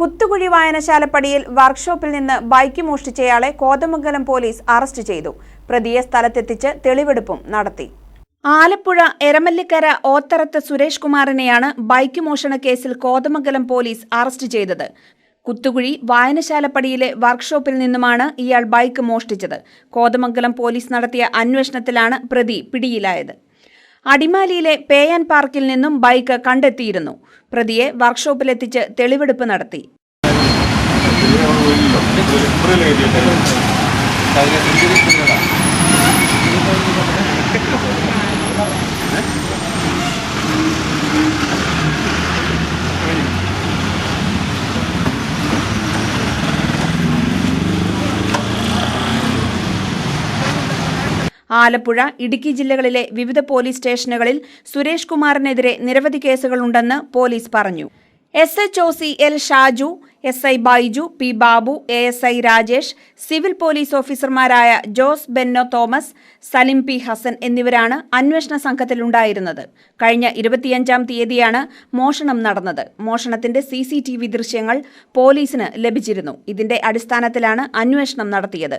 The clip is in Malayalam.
കുത്തുകുഴി വായനശാലപ്പടിയിൽ വർക്ക്ഷോപ്പിൽ നിന്ന് ബൈക്ക് മോഷ്ടിച്ചയാളെ കോതമംഗലം പോലീസ് അറസ്റ്റ് ചെയ്തു. പ്രതിയെ സ്ഥലത്തെത്തിച്ച് തെളിവെടുപ്പും നടത്തി. ആലപ്പുഴ എരമല്ലിക്കര ഓത്തറത്ത് സുരേഷ് കുമാറിനെയാണ് ബൈക്ക് മോഷണ കേസിൽ കോതമംഗലം പോലീസ് അറസ്റ്റ് ചെയ്തത്. കുത്തുകുഴി വായനശാലപ്പടിയിലെ വർക്ക്ഷോപ്പിൽ നിന്നുമാണ് ഇയാൾ ബൈക്ക് മോഷ്ടിച്ചത്. കോതമംഗലം പോലീസ് നടത്തിയ അന്വേഷണത്തിലാണ് പ്രതി പിടിയിലായത്. അടിമാലിയിലെ പേയാൻ പാർക്കിൽ നിന്നും ബൈക്ക് കണ്ടെത്തിയിരുന്നു. പ്രതിയെ വർക്ക്ഷോപ്പിലെത്തിച്ച് തെളിവെടുപ്പ് നടത്തി. ആലപ്പുഴ ഇടുക്കി ജില്ലകളിലെ വിവിധ പോലീസ് സ്റ്റേഷനുകളിൽ സുരേഷ് കുമാറിനെതിരെ നിരവധി കേസുകളുണ്ടെന്ന് പോലീസ് പറഞ്ഞു. S H O C L Shaju S I Baiju P Babu A S I Rajesh civil police ഓഫീസർമാരായ ജോസ് ബെന്നോ തോമസ് സലിം പി ഹസൻ എന്നിവരാണ് അന്വേഷണ സംഘത്തിലുണ്ടായിരുന്നത്. കഴിഞ്ഞ ഇരുപത്തിയഞ്ചാം തീയതിയാണ് മോഷണം നടന്നത്. മോഷണത്തിന്റെ സി സി ടി വി ദൃശ്യങ്ങൾ പോലീസിന് ലഭിച്ചിരുന്നു. ഇതിന്റെ അടിസ്ഥാനത്തിലാണ് അന്വേഷണം നടത്തിയത്.